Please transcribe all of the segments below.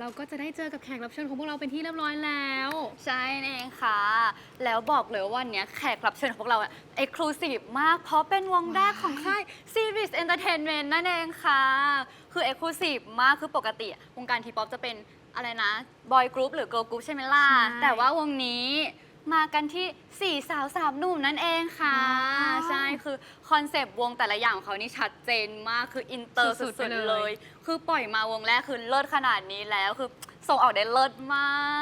เราก็จะได้เจอกับแขกรับเชิญของพวกเราเป็นที่เรียบร้อยแล้ว ใช่นั่นเองค่ะ แล้วบอกเลยว่าวันเนี้ยแขกรับเชิญของพวกเราอะเอกลูซีฟมาก เพราะเป็นวงแรกของค่าย Series Entertainment นั่นเองค่ะ คือเอกลูซีฟมาก คือปกติอะวงการทีป๊อปจะเป็นอะไรนะ บอยกรุ๊ปหรือเกิร์ลกรุ๊ปใช่ไหมล่ะ ใช่ แต่ว่าวงนี้ มากันที่ 4 สาว3หนุ่มนั่นเองค่ะว้าวใช่คือคอนเซปต์วงแต่ละอย่างของเขานี่ชัดเจนมากคืออินเตอร์สุสุดๆไปดเลยๆเลย คือปล่อยมาวงแรกคือเลิศขนาดนี้แล้วคือส่งออกได้เลิศม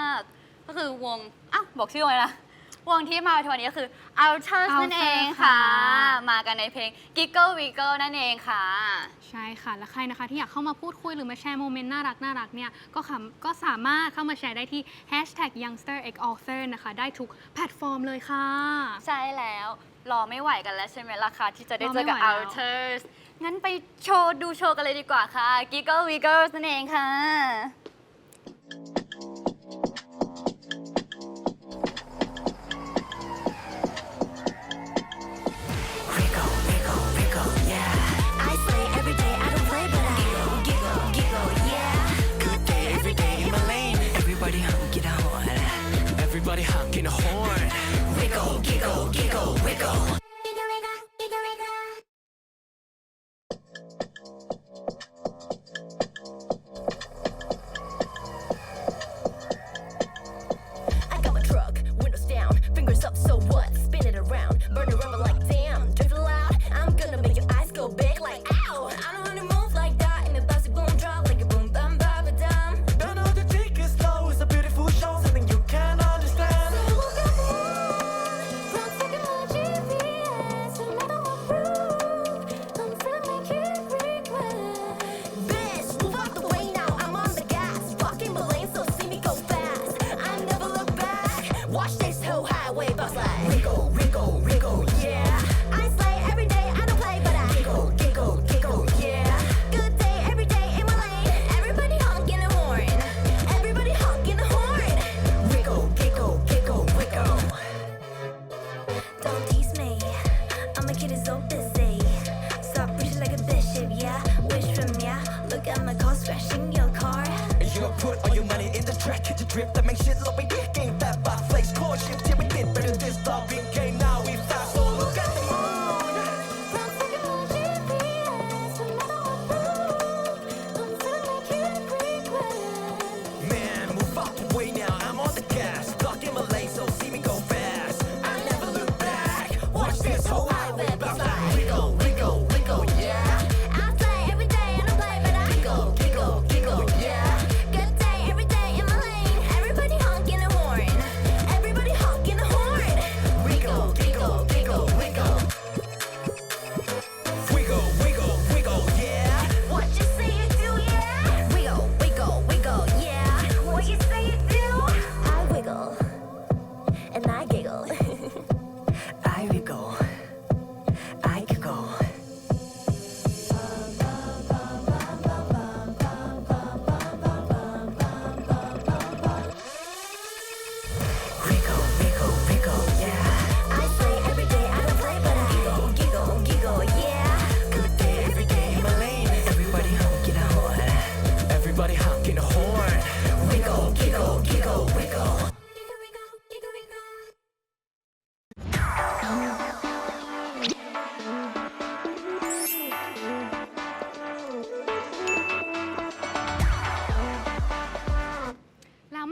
าก ก็คือวงอ้าวบอกชื่อไว้นะ วงที่มาในวันนี้ก็คือ Outers นั่นเองค่ะ มากันในเพลง Giggle Wiggle นั่นเองค่ะ ใช่ค่ะ และใครนะคะที่อยากเข้ามาพูดคุยหรือมาแชร์โมเมนต์น่ารักน่ารักเนี่ยก็คำก็สามารถเข้ามาแชร์ได้ที่ hashtag youngsterxauthor นะคะ ได้ทุกแพลตฟอร์มเลยค่ะ ใช่แล้ว รอไม่ไหวกันแล้วใช่ไหมล่ะคะที่จะได้เจอกับรอไม่ไหวแล้ว Outers งั้นไปโชว์ดูโชว์กันเลยดีกว่าค่ะ Giggle Wiggle นั่นเองค่ะ I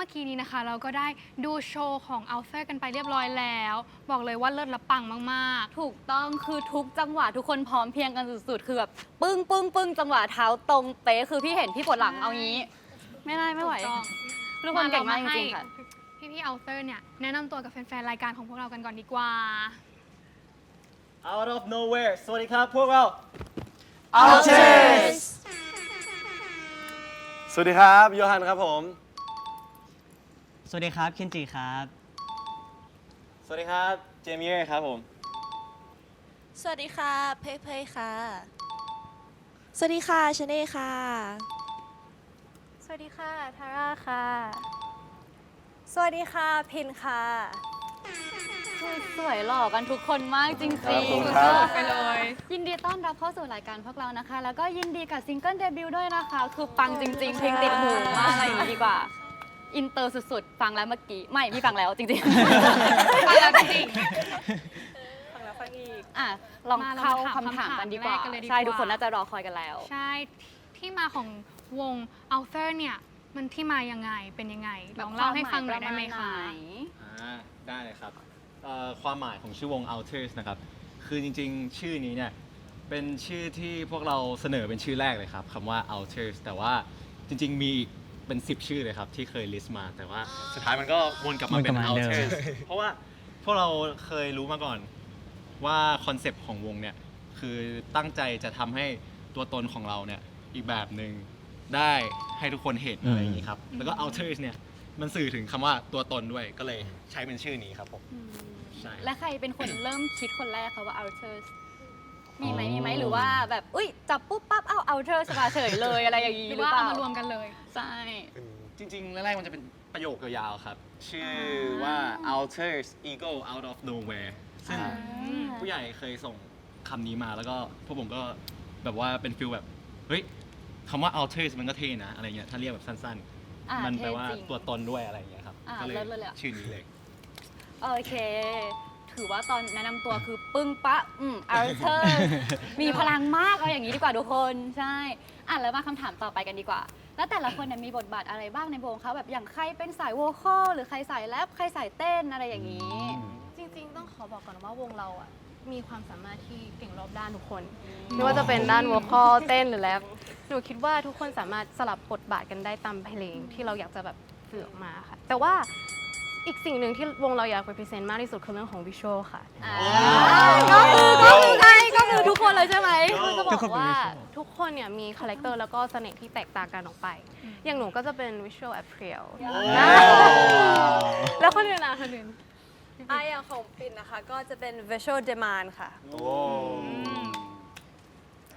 มื่อกี้นี้นะคะ เราก็ได้ดูโชว์ของ o u t h e r กันไปเรียบร้อยแล้ว บอกเลยว่าเลิศและปังมาก ถูกต้องคือทุกจังหวะทุกคนพร้อมเพรียงกันสุดๆ คือแบบปึ้งปึ้งปึ้งจังหวะเท้าตรงเป๊ะคือพี่เห็นพี่ปวดหลังเอางี้ ไม่ได้ๆไม่ไหวถูกต้อง ทุกคนเก่งมากจริงๆค่ะ พี่พี่ๆ o u t h e r เนี่ยแนะนำตัวกับแฟนๆรายการของพวกเรากันก่อนดีกว่า Out of nowhere สวัสดีครับพวกเรา Outers สวัสดีครับโยฮันครับผม สวัสดีครับ เคนจิครับ สวัสดีครับ เจมี่เอครับผม สวัสดีค่ะ เพยเพยค่ะ สวัสดีค่ะชเน่ค่ะ สวัสดีค่ะ ทาร่าค่ะ สวัสดีค่ะ พินค่ะคือสวยหล่อกันทุกคนมากจริงขอบคุณๆครับ ไปเลย ยินดีต้อนรับเข้าสู่รายการพวกเรานะคะ แล้วก็ยินดีกับซิงเกิลเดบิวต์ด้วยนะคะ คือปังจริงๆ เพลงติดหูมากอะไรอย่างนี้ดีกว่า อินเตอร์สุดๆ ฟังแล้วเมื่อกี้ ไม่พี่ฟังแล้วจริงๆฟังแล้วจริงฟังแล้วฟังอีกอะลองมาเราเข้ามาถามคำถามกันดีกว่าคำถามแรกกันเลยดีกว่า ใช่ทุกคนน่าจะรอคอยกันแล้ว ใช่ที่มาของวง a l t h e r เนี่ยมันที่มายังไงเป็นยังไงลองเล่าให้ฟังหน่อยได้ไหมปรคะมาณนอ่าได้เลยครับเอ่อความหมายของชื่อวง Outers นะครับ คือจริงๆ ชื่อนี้เนี่ย เป็นชื่อที่พวกเราเสนอเป็นชื่อแรกเลยครับคำว่า Outers แต่ว่าจริง ๆ มีอีก เป็น 10 ชื่อเลยครับ ที่เคยลิสต์มา แต่ว่าสุดท้ายมันก็วนกลับมาเป็น วนกลับมาเดิม Outers เพราะว่าพวกเราเคยรู้มาก่อนว่าคอนเซปต์ของวงเนี่ยคือตั้งใจจะทำให้ตัวตนของเราเนี่ยอีกแบบหนึ่งได้ให้ทุกคนเห็นอะไรอย่างนี้ครับ แล้วก็ Outers เนี่ยมันสื่อถึงคำว่าตัวตนด้วยก็เลยใช้เป็นชื่อนี้ครับผมใช่ และใครเป็นคนเริ่มคิดคนแรกคะว่า outers มีไหมมีไหมหรือว่าแบบ อุ้ยจับปุ๊บปั๊บเอา outers มาเฉยเลยอะไรอย่างนี้หรือหรือว่าเปล่าเอามารวมกันเลย ใช่ จริงๆแรกๆมันจะเป็นประโยคยาวๆครับ ชื่อว่า Alters Ego Out of Nowhere ซึ่งผู้ใหญ่เคยส่งคำนี้มาแล้วก็พวกผมก็แบบว่าเป็นฟิลแบบ เฮ้ยคำว่า Alters มันก็เท่นะ อะไรเงี้ยถ้าเรียกแบบสั้นอะๆ มันแปลเท่ว่าจริง ตัวตนด้วยอะไรเงี้ยครับ อะก็เลยเลิศเลยอะ ชื่อนี้เลย โอเค ถือว่าตอนแนะนำตัวคือปึ้งปะอืม outers มีพลังมากเอาอย่างนี้ดีกว่าทุกคนใช่อะแล้วมาคำถามต่อไปกันดีกว่า แล้วแต่ละคนเนี่ยมีบทบาทอะไรบ้างในวงเขาแบบอย่างใครเป็นสายโวคอลหรือใครสายแรปใครสายเต้นอะไรอย่างนี้ จริง ๆ ต้องขอบอกก่อนว่าวงเราอะมีความสามารถที่เก่งรอบด้านทุกคนไม่ว่าจะเป็นด้านวอลคอเต้นหรือแรปหนูคิดว่าทุกคนสามารถสลับบทบาทกันได้ตามเพลงที่เราอยากจะแบบสื่อออกมาค่ะ แต่ว่า อีกสิ่งหนึ่งที่วงเราอยาก represent มากที่สุดคือเรื่องของวิชวลค่ะอ่าก็คือก็คือใช่ก็คือทุกคนเลยใช่ไหมคือจะบทุอกกคนเป็นว่า visual ทุกคนเนี่ยมีคาแรคเตอร์แล้วก็เสน่ห์ที่แตกต่างกันออกไป อย่างหนูก็จะเป็น visual appeal แล้วคนอื่นอะคนอื่น อะอย่างของปิ่นนะคะก็จะเป็น visual demand ค่ะ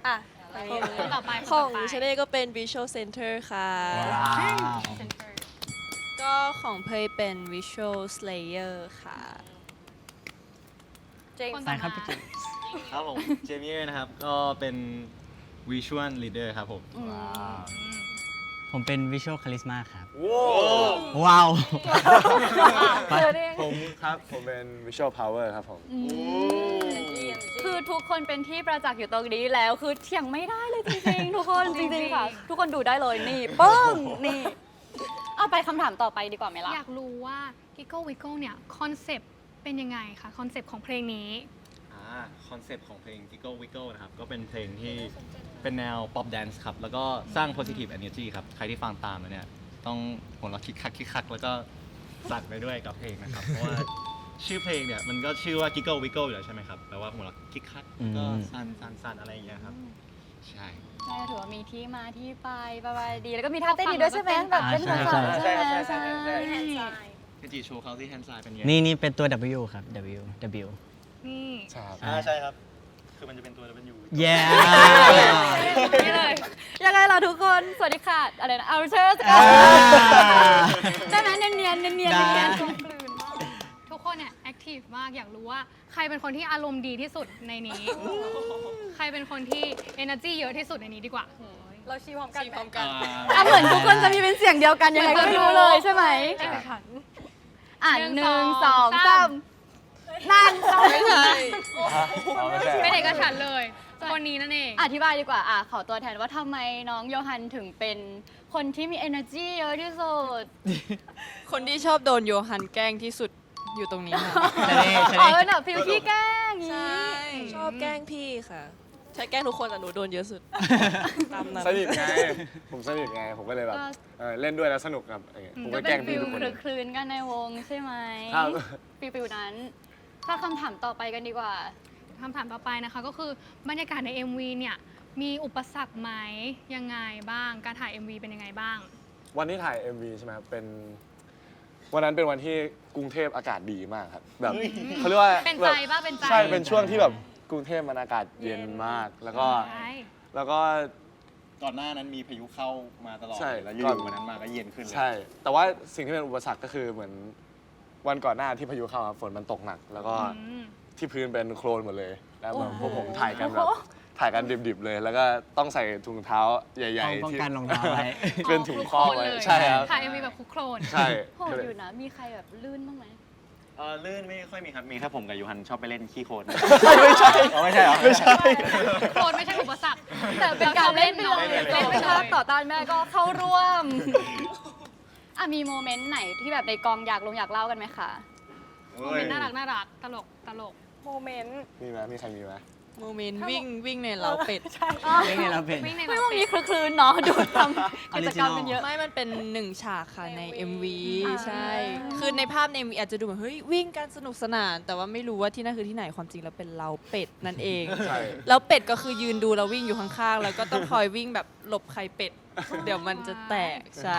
อะคนต่อไปขคนองต่อไปชาเน่ก็เป็น visual center ค่ะ ก็ของเพยเป็น visual slayer ค่ะ เจมคนส์ต่ได้อครับมาพี่เจมส์ครับผม เจมี่นะครับ ก็เป็น Visual Leader ครับผมผมเป็น Visual Charisma ครับ ว้ว้าวผมครับ ผมเป็น Visual Power ครับผม คือทุกคนเป็นที่ประจักษ์อยู่ตรงนี้แล้ว คือเถียงไม่ได้เลยจริงๆ ทุกคนจริงๆค่ะ ทุกคนดูได้เลยนี่ปึ้งนี่เอา ไปคำถามต่อไปดีกว่าไหมล่ะ อยากรู้ว่า Giggle Wiggle เนี่ยคอนเซปต์เป็นยังไงคะคอนเซปต์ของเพลงนี้ อ่าคอนเซปต์ของเพลง Giggle Wiggle นะครับ ก็เป็นเพลงที่เป็นแนว pop dance ครับ แล้วก็สร้าง positive energy ครับ ใครที่ฟังตามแล้วเนี่ย ต้องหัวเราะคิกคักคิกคัก แล้วก็สั่นไปด้วยกับเพลงนะครับ เพราะว่าชื่อเพลงเนี่ย มันก็ชื่อว่า Giggle Wiggle อยู่แล้วใช่ไหมครับแปลว่าหัวเราะคิกคักแล้วก็อืม สั่นสั่นสั่นอะไรอย่างเงี้ยครับ ใช่ ใช่ถือว่ามีที่มาที่ไปประมาณดี แล้วก็มีท่าเต้นดีด้วยใช่ไหมแบบเป็นอ่าภาใช่ษาใช่ใช่ไหมใช่ใช่ใช่เนจิโชว์เขาที่แฮนด์ไซด์เป็นไงนี่นี่เป็นตัว W ครับ W W นี่ใช่ครับอ่าใช่ครับ คือมันจะเป็นตัว W yeah นี่เลยยังไงล่ะทุกคนสวัสดีค่ะอะไรนะเอาเชิญอ่าใช่ไหมเนียนเนียนเนียนเนียน ทีฟมากอยากรู้ว่าใครเป็นคนที่อารมณ์ดีที่สุดในนี้ ใครเป็นคนที่ energy เยอะที่สุดในนี้ดีกว่า เราชี้พร้อมกันพร้อมกัน อะเหมือนทุกคนจะมีเป็นเสียงเดียวกันยังไงก็ไม่รู้เลยใช่ไหมใช่ค่ะ อะหหนึ่นึ่งงสสอองงสาสาม มนั่นเราไม่ใช่อ๋อไม่ใช่เป็นเอกฉันท์เลย คนนี้นั่นเอง อธิบายดีกว่าอะขอตัวแทนว่าทำไมน้องโยฮันถึงเป็นคนที่มี energy เยอะที่สุด คนที่ชอบโดนโยฮันแกล้งที่สุด อยู่ตรงนี้ค่ะชาเน่ชาอ๋อเน่เป็นแบบฟิลขี้แกล้งอย่างใช่นี้ชอบแกล้งพี่ค่ะ ใช่แกล้งทุกคนแต่หนูโดนเยอะสุด ตามนั้นสนิทไง ผมสนิทไง ผมก็เลยแบบก็เออเล่นด้วยแล้วสนุกครับอะไรเงี้ยผมก็ก็เป็แกล้นงฟิพี่ลทุกคนคลึกคลืนกันในวงใช่ไหมครับ ฟิลฟิลนั้นถ้าคำถามต่อไปกันดีกว่า คำถามต่อไปนะคะก็คือบรรยากาศใน MV เนี่ยมีอุปสรรคไหมยังไงบ้าง การถ่าย MV เป็นยังไงบ้าง วันที่ถ่าย MV ใช่ไหมครับเป็น วันนั้นเป็นวันที่กรุงเทพอากาศดีมากครับ แบบเขาเรียกว่าเป็นแบใจบป่ะเป็นใจ ใช่เป็นช่วงที่แบบกรุงเทพมันอากาศเย็นมาก แล้วก็ใช่แล้วก็ ก่อนหน้านั้นมีพายุเข้ามาตลอดใช่แล้วอก่อน ยู่ๆวันนั้นมาก็เย็นขึ้นเลย ใช่ แต่ว่าสิ่งที่เป็นอุปสรรคก็คือเหมือนวันก่อนหน้าที่พายุเข้าครับฝนมันตกหนัก แล้วก็อืม ที่พื้นเป็นโคลนหมดเลย แล้วแบบพวกผมโอ้โหถ่ายกันแบบ ถ่ายกันดิบๆเลย แล้วก็ต้องใส่ถุงเท้าใหญ่ป้องๆที่กันรองเท้าไว้ เป็นถุงครอบไว้เลยใช่ครับ ถ่ายเอ็มวีแบบคุกโครนใช่ โหดอยู่นะ มีใครแบบลื่นบ้างไหม เออลื่นไม่ค่อยมีครับ มีแค่ผมกับยูฮันชอบไปเล่นขี้โคลน ไม่ใช่อ๋อไม่ใช่เหรอ ไม่ใช่ โครนไม่ใช่อุปสรรค แต่เป็นการเล่นไปเลยเล่นไปเลยเล่นเป็นภาพต่อต้านแม่ก็เข้าร่วมอะมีโมเมนต์ไหนที่แบบในกองอยากลงอยากเล่ากันไหมคะ โมเมนต์น่ารักน่ารักตลกตลก โมเมนต์มีไหมมีใครมีไหม โมเมนต์วิ่งวิ่งในเล้าเป็ด ไม่ไงเราเป็น วิ่งในไม่แบบว่ามีเป็ดคลืนๆเนาะดูทำกิจกรรม Original กันเยอะ ไม่มันเป็นหนึ่งฉากค่ะใน MV อ่าใช่ คือในภาพใน MV อาจจะดูเหมือนเฮ้ยวิ่งกันสนุกสนาน แต่ว่าไม่รู้ว่าที่นั่นคือที่ไหนความจริงแล้วเป็นเล้าเป็ดนั่นเอง ใช่ แล้วเป็ดก็คือยืนดูเราวิ่งอยู่ข้างๆ แล้วก็ต้องคอยวิ่งแบบหลบไข่เป็ด เดี๋ยวมันจะแตกใช่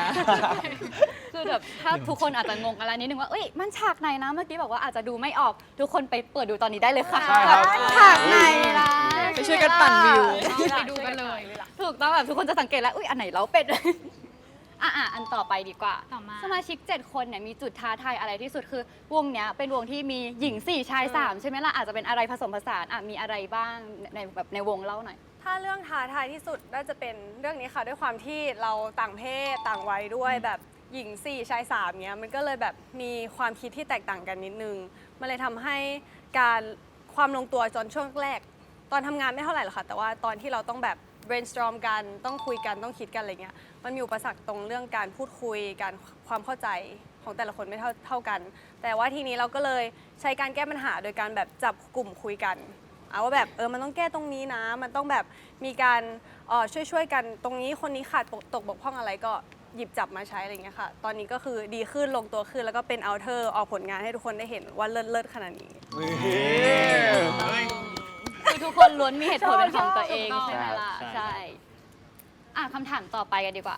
คือแบบถ้าทุกคนอาจจะงงอะไรนิดนึงว่าเอ้ยมันฉากไหนนะเมื่อกี้บอกว่าอาจจะดูไม่ออกทุกคนไปเปิดดูตอนนี้ได้เลยค่ะใช่ครับฉากไหนล่ะไปช่วยกันปั่นวิว ไปดูกันเลย ถูกต้องแบบทุกคนจะสังเกตแล้วอุ้ยอันไหนเราเป็ดอะอะอันต่อไปดีกว่า ต่อมา สมาชิก 7 คนเนี่ยมีจุดท้าทายอะไรที่สุดคือวงเนี้ยเป็นวงที่มีหญิง 4 ชาย 3 ใช่ไหมล่ะอาจจะเป็นอะไรผสมผสานอะมีอะไรบ้างในแบบในวงเล่าหน่อย ถ้าเรื่องท้าทายที่สุดน่าจะเป็นเรื่องนี้ค่ะด้วยความที่เราต่างเพศต่างวัยด้วยแบบหญิง4ชาย3เนี้ยมันก็เลยแบบมีความคิดที่แตกต่างกันนิดนึง มันเลยทำให้การความลงตัวจนช่วงแรก ตอนทำงานไม่เท่าไหร่หรอกค่ะ แต่ว่าตอนที่เราต้องแบบ brainstorm กันต้องคุยกันต้องคิดกันอะไรเงี้ยมันมีอุปสรรคตรงเรื่องการพูดคุยการความเข้าใจของแต่ละคนไม่เท่าเท่ากัน แต่ว่าทีนี้เราก็เลยใช้การแก้ปัญหาโดยการแบบจับกลุ่มคุยกัน เอาว่าแบบเออมันต้องแก้ตรงนี้นะ มันต้องแบบมีการเอ่อช่วยช่วยๆกันตรงนี้คนนี้ขาดตกตกบกพร่องอะไรก็หยิบจับมาใช้อะไรอย่างเงี้ยค่ะ ตอนนี้ก็คือดีขึ้นลงตัวขึ้นแล้วก็เป็นเอาเทอร์ออกผลงานให้ทุกคนได้เห็นว่าเลิศเลิศขนาดนี้คือทุกคนล้วนมีเหตุผลเป็นของตัวเองชอบใช่ไหมล่ะใช่ใช่อะคำถามต่อไปกันดีกว่า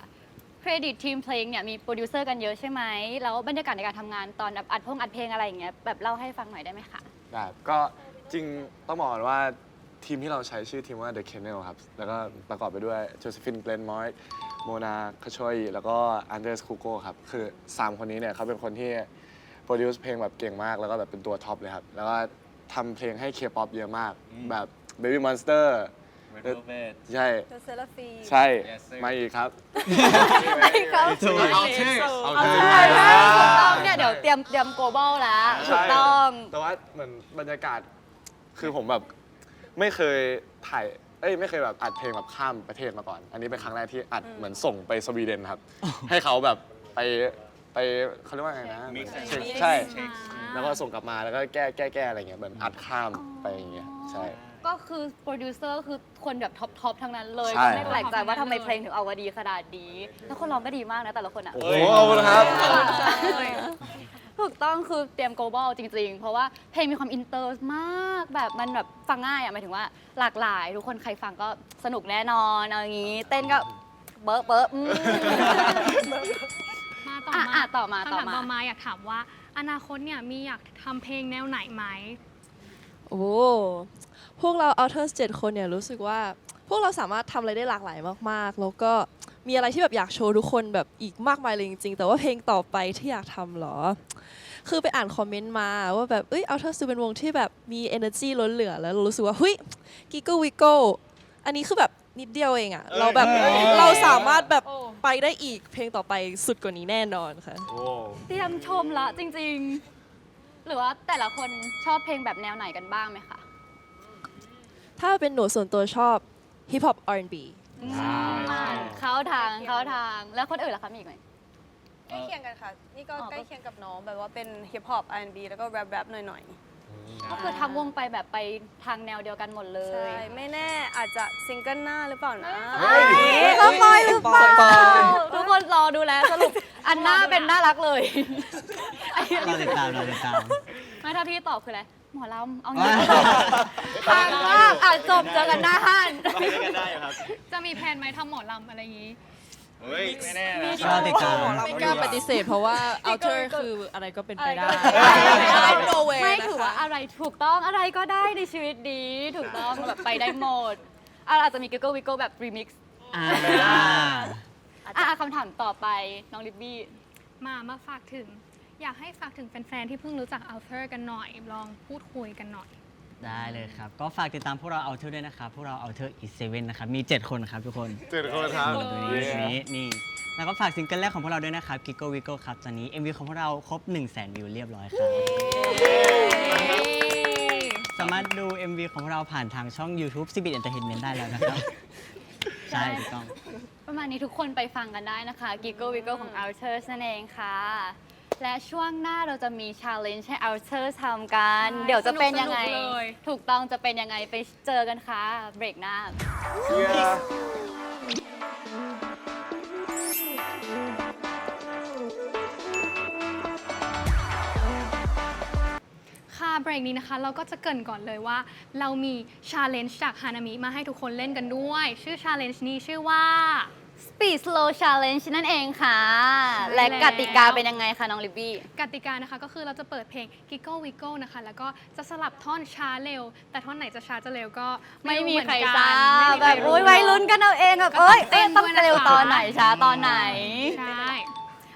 เครดิตทีมเพลงเนี่ยมีโปรดิวเซอร์กันเยอะใช่ไหม แล้วบรรยากาศในการทำงานตอนแบบอัดพงอัดเพลงอะไรอย่างเงี้ยแบบเล่าให้ฟังหน่อยได้ไหมคะ ได้ ก็ จริงต้องบอกก่อนว่าทีมที่เราใช้ชื่อทีมว่า The Kennel ครับ แล้วก็ประกอบไปด้วยโจเซฟินเกลนมอยโมนาคาชอยแล้วก็อันเดรสคูโกครับ คือ 3 คนนี้เนี่ยเขาเป็นคนที่โปรดิวซ์เพลงแบบเก่งมาก แล้วก็แบบเป็นตัวท็อปเลยครับ แล้วก็ทำเพลงให้เคป๊อปเยอะมาก แบบ Baby Monster Red Velvet ใช่ The s e r a p h i ใช่ Yes, sir มาอีกครับถูกเอาเท่เอาเท่ใช่ใช่ถูกต้องเนี่ยเดี๋ยวเตรียมเตรียมโกลบอลแล้วถูกต้อง แต่ว่าเหมือนบรรยากาศ คือผมแบบไม่เคยถ่ายเอ้ยไม่เคยแบบอัดเพลงแบบข้ามประเทศมาก่อน อันนี้เป็นครั้งแรกที่อัดเหมือนส่งไปสวีเดนครับ ให้เขาแบบไปไปเขาเรียกว่าไงนะ Mix and เช็ค match ใช่อ่าแล้วก็ส่งกลับมาแล้วก็แก้แก้แก้อะไรเงี้ยเหมือนอัดข้ามไปอย่างเงี้ยใช่ ก็คือโปรดิวเซอร์คือคนแบบท็อปทอปทั้งนั้นเลย ใช่ ก็ไม่แปลกใจว่าทำไมเพลงถึงเอามาดีขนาดนี้ แล้วคนร้องก็ดีมากนะแต่ละคนอะ โอ้โหขอบคุณครับ ถูกต้องคือเตรียม global จริง ๆ เพราะว่าเพลงมีความอินเตอร์มากแบบมันแบบฟังง่ายอะหมายถึงว่าหลากหลาย ทุกคนใครฟังก็สนุกแน่นอนเอาอย่างนี้ เต้นก็เบิร์เบิร์อืมมาต่ออะมาอะต่อมาคำต่อถามมา ต่อมาอยากถามว่า อนาคตเนี่ยมีอยากทำเพลงแนวไหนไหม โอ้ พวกเรา Outers 7คนเนี่ยรู้สึกว่า พวกเราสามารถทำอะไรได้หลากหลายมาก ๆ แล้วก็ มีอะไรที่แบบอยากโชว์ทุกคนแบบอีกมากมายเลยจริงๆ แต่ว่าเพลงต่อไปที่อยากทำเหรอ คือไปอ่านคอมเมนต์มาว่าแบบเอ้ย Outers ดูเป็นวงที่แบบมี energy ล้นเหลือแล้วเรารู้สึกว่าเฮ้ย Giggle Wiggle อันนี้คือแบบนิดเดียวเองอะเราแบบเอ้ย เราสามารถแบบไปได้อีกเพลงต่อไปสุดกว่านี้แน่นอนค่ะ โอ้ เตรียมชมละจริงๆ หรือว่าแต่ละคนชอบเพลงแบบแนวไหนกันบ้างไหมคะ ถ้าเป็นหนูส่วนตัวชอบ Hip Hop R&B เข้าทางเข้าทางแล้วคนอื่นล่ะคะมีอีกไหม ใกล้เคียงกันค่ะ นี่ก็อ๋อ ใกล้เคียงกับน้องแบบว่าเป็นฮิปฮอป R&B แล้วก็แรปแรปหน่อยก็คือทั้งวงไปแบบไปทางแนวเดียวกันหมดเลๆ ใช่ ย ไม่แน่อาจจะซิงเกิลหน้าหรือเปล่านะสปอยหรือเปล่า ทุกคนรอดูแลสรุปอันหน้าเป็นน่ารักเลย เราติดตามเราติดตาม ไม่ถ้าพี่ตอบคืออะไร หมอลำเอางี้ทางมากอะจบเจอกันหน้าห้านเราไปด้วยกันได้ครับจะมีแผนไหมทำหมอลำอะไรอย่างนี้ เฮ้ยไม่แน่นะเราติดตามไม่กล้าปฏิเสธเพราะว่า Outer คืออะไรก็เป็นไปได้ No way ไม่นะคะถือว่าอะไรถูกต้องอะไรก็ได้ในชีวิตดีถูกต้องแบบไปได้หมดอะอาจจะมี Google Wiggle แบบ remix อ่าอะคำถามต่อไปน้องลิบบี้มามาฝากถึง อยากให้ฝากถึงแฟนๆ ที่เพิ่งรู้จักอัลเทอร์กันหน่อย ลองพูดคุยกันหน่อย ได้เลยครับ ก็ฝากติดตามพวกเราเอาเทอร์ด้วยนะครับ พวกเราเอาเทอร์อีเซเว่นนะครับ มี 7 คนครับทุกคนเจ็ดคนครับ ตัวนี้ตัวนี้นี่ แล้วก็ฝากซิงเกิลแรกของพวกเราด้วยนะครับ Gigo Wigo ครับ ตอนนี้ MV ของพวกเราครบ 1 0 0 0 0แสนวิวเรียบร้อยครับ สามารถดู MV ของพวกเราผ่านทางช่อง YouTube c b i t Entertainment ได้แล้วนะครับ ใช่ถูกต้อง ประมาณนี้ทุกคนไปฟังกันได้นะคะ Gigo Wigo ของ Outers นั่นเองค่ะ และช่วงหน้าเราจะมี challenge ให้ Outers ทำกัน ใช่เดี๋ยวจะเป็นยังไง สนุกๆเลย ถูกต้องจะเป็นยังไงไปเจอกันค่ะ เบรกหน้าค่ะเบรกนี้นะคะ เราก็จะเกรินก่อนเลยว่า เรามีชาเลนจ์จากฮานามิมาให้ทุกคนเล่นกันด้วย ชื่อชาเลนจ์นี้ชื่อว่า Speed Slow Challenge นั่นเองค่ะ ใช่และแล้ว กติกาเป็นยังไงคะน้องลิบบี้ กติกานะคะก็คือเราจะเปิดเพลง g i g g l e Wiggle นะคะ แล้วก็จะสลับท่อนช้าเร็ว แต่ท่อนไหนจะช้าจะเร็วก็ไม่มีเหอนใครกันทราไม่บมีแบใครบโอ้ยไว้ลุ้นกันเอาเองแบบก็ต้องเอ้ยเต้เอ้ยนต้องด้วยนะคะ เร็วตอนไหนช้าตอนไหน ใช่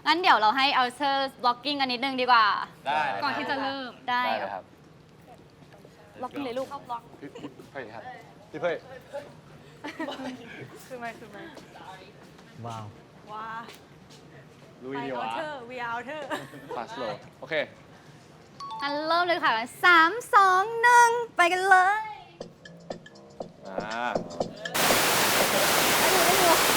งั้นเดี๋ยวเราให้ Outers blocking กันนิดนึงดีกว่า ได้ก่อนที่จะเริ่ม ได้ได้เลยครับ blocking เลยลูก พี่พี่เฮ้ยครับพี่เพ่ยคือไหมคือไหม ว้าว ว้าลุไปยดีเอาวะเธอร์วีเอาเธอร์ฟาสโลโอเค อันเริ่มเลยค่ะ3 2 1ไปกันเลย อ่า I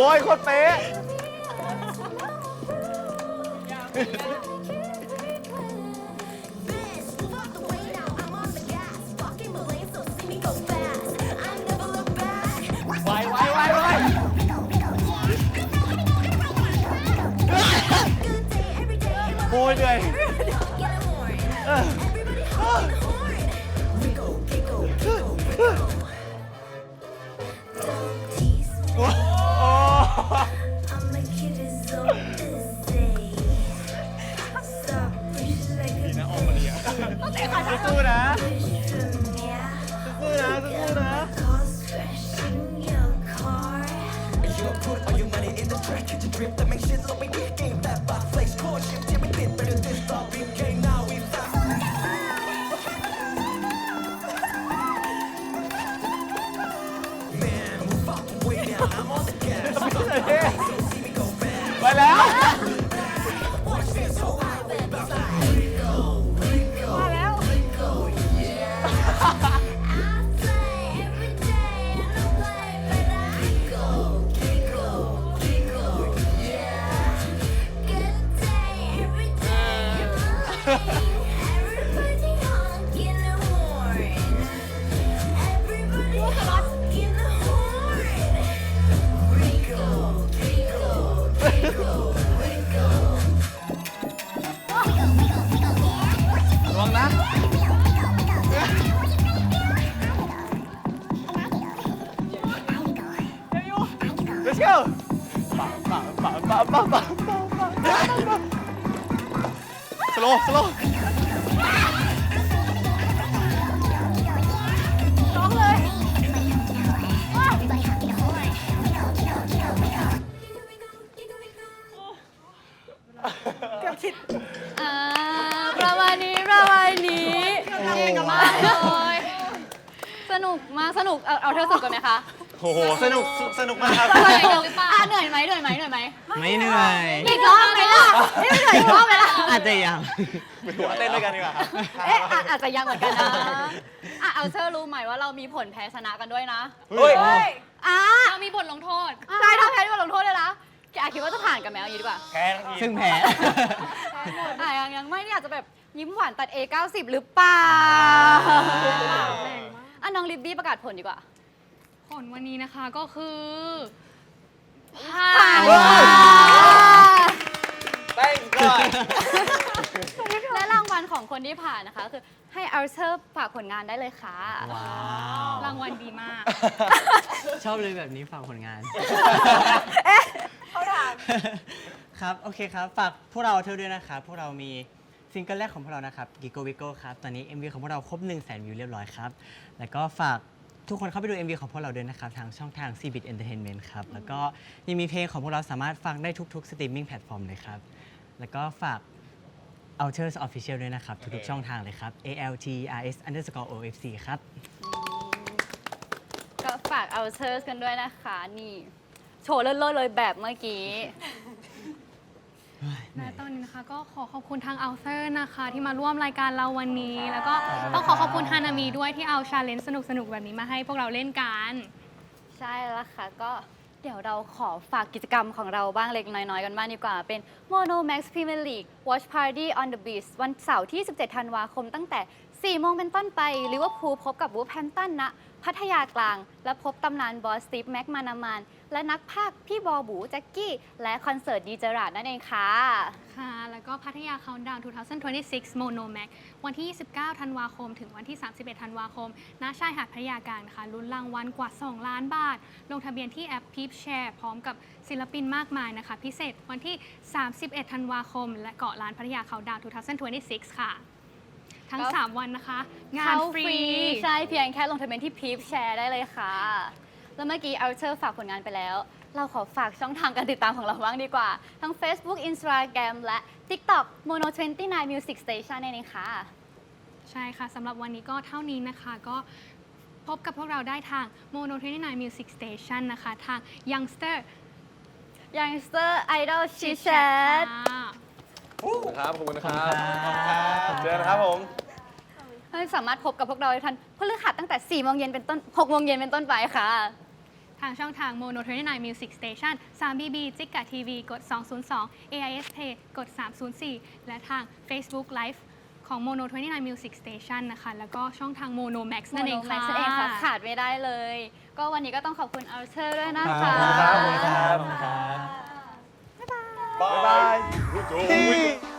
อ้ยโคตรเป๊ะ Bitch, move out the way now. I'm on the gas, blocking my lane, so see me go fast. I never look back. ไวไวไวไว Good day every day. โอ้ยเหนื่อย สู้ๆนะ push from me. สู้ๆนะ สู้ๆนะ Cause crashing your car. You put all your money in the track, hit the drip that makes shit look big. Game เลยสนุกมากสนุกเอาเอาเท่าสุดกันไหมคะโอ้โหสนุกสนุกมากครับ เหนื่อยหรือเปล่าอะเหนื่อยไหมเหนื่อยไหมเหนื่อยไหมไม่เหนื่อย อีกรอบไหมล่ะไม่เหนื่อยอีกรอบไหมล่ะอาจจะยังไม่รู้ว่าเต้นด้วยกันดีกว่าครับเอ๊ะอะอาจจะยังเหมือนกันนะอะเอาเชอร์รู้ไหมว่าเรามีผลแพ้ชนะกันด้วยนะเฮ้ยอะเรามีบทลงโทษใช่ถ้าแพ้ที่บทลงโทษเลยนะแกคิดว่าจะผ่านกันไหมเอาอย่างนี้ดีกว่าแพ้ทั้งทีซึ่งแพ้อะยังยังไม่เนี่ยอาจจะแบบ ยิ้มหวานตัด A 90 หรือเปล่าอะน้องลิบบี้ประกาศผลดีกว่า ผลวันนี้นะคะก็คือผ่าผ่านนค่ะ Thank God และรางวัลของคนที่ผ่านนะคะ คือให้อัลเชอร์ฝากผลงานได้เลยค่ะ ว้าวรางวัลดีมาก ชอบเลยแบบนี้ฝากผลงาน เขาถาม ครับ โอเคครับ ฝากพวกเราเท่าด้วยนะครับ พวกเรามี ซิงเกิลแรกของพวกเรานะครับ Gigo Wigo ครับ ตอนนี้ MV ของพวกเราครบ1 0 0 0 0แสนวิวเรียบร้อยครับ แล้วก็ฝากทุกคนเข้าไปดู MV ของพวกเราด้วยนะครับ ทางช่องทาง c b i t Entertainment ครับ แล้วก็ยังมีเพลงของพวกเราสามารถฟังได้ทุกๆสตรีมมิ่งแพลตฟอร์มเลยครับ แล้วก็ฝาก Outers Official ด้วยนะครับ ทุกๆช่องทางเลยครับ A L T R S underscore O F C ครับ ก็ฝากเอาเชิร์กันด้วยนะคะ นี่ โชว์เลิศๆเลยแบบเมื่อกี้และตอ นนี้นะคะก็ขอขอบคุณทาง o u t e r นะคะ ที่มาร่วมรายการเราวันนี้ แล้วก็ต้องขอขอบคุณฮานามีด้วยที่เอาชาเลนจ์สนุกๆ แบบนี้มาให้พวกเราเล่นกัน ใช่แล้วค่ะ ก็เดี๋ยวเราขอฝากกิจกรรมของเราบ้างเล็กน้อยๆ กันบ้างดีกว่า เป็น Mono Max Premier League Watch Party on the Beach วันเสาร์ที่ 17 ธันวาคมตั้งแต่ 4 โมงเป็นต้นไปลิเวอร์พูลพบกับวูฟแฮมตันณ พัทยากลาง และพบตำนานบอสตีฟแม็กมานามานและนักพากย์พี่บอบูแจ็คกี้ และคอนเสิร์ตดีเจอราดนั่นเองค่ะ ค่ะ แล้วก็พัทยา Countdown 2026 Mono Mac วันที่ 29 ธันวาคม ถึงวันที่ 31 ธันวาคม ณ ชายหาดพัทยากลางนะคะลุ้นรางวัลกว่า 2 ล้านบาท ลงทะเบียนที่แอป Peep Share พร้อมกับศิลปินมากมายนะคะ พิเศษวันที่ 31 ธันวาคม และเกาะล้านพัทยา Countdown 2026 ค่ะ ทั้งก็3วันนะคะ งานเข้าฟรี ใช่เพียงแค่ลงทะเบียนที่พีฟแชร์ได้เลยค่ะ แล้วเมื่อกี้เอาเชอร์ฝากผลงานไปแล้ว เราขอฝากช่องทางการติดตามของเราบ้างดีกว่า ทั้ง Facebook Instagram และ TikTok Mono 29 Music Station นั่นเองค่ะ ใช่ค่ะสำหรับวันนี้ก็เท่านี้นะคะก็พบกับพวกเราได้ทาง Mono 29 Music Station นะคะ ทาง Youngster Youngster Idol c h i Chat Chat ค่ะขอบคุณครับ ขอบคุณครับขอบคุณครับ เจอกันครับผม สามารถพบกับพวกเราได้ทันพฤหัสตั้งแต่4โมงเย็นเป็นต้น6โมงเย็นเป็นต้นไปค่ะ ทางช่องทางโมโนเทรนนายมิวสิกสเตชัน 3BB จิกกะทีวีกด 202 AIS Play กด 304 และทาง Facebook Live ของ Mono 29 Music Station นะคะ แล้วก็ช่องทาง Mono Max นั่นเองค่ะ Mono Max นั่นเองค่ะขาดไม่ได้เลย ก็วันนี้ก็ต้องขอบคุณอาร์เชอร์ด้วยนะคะขอบคุณครับขอบคุณครับบ๊ายบาย บ๊ายบาย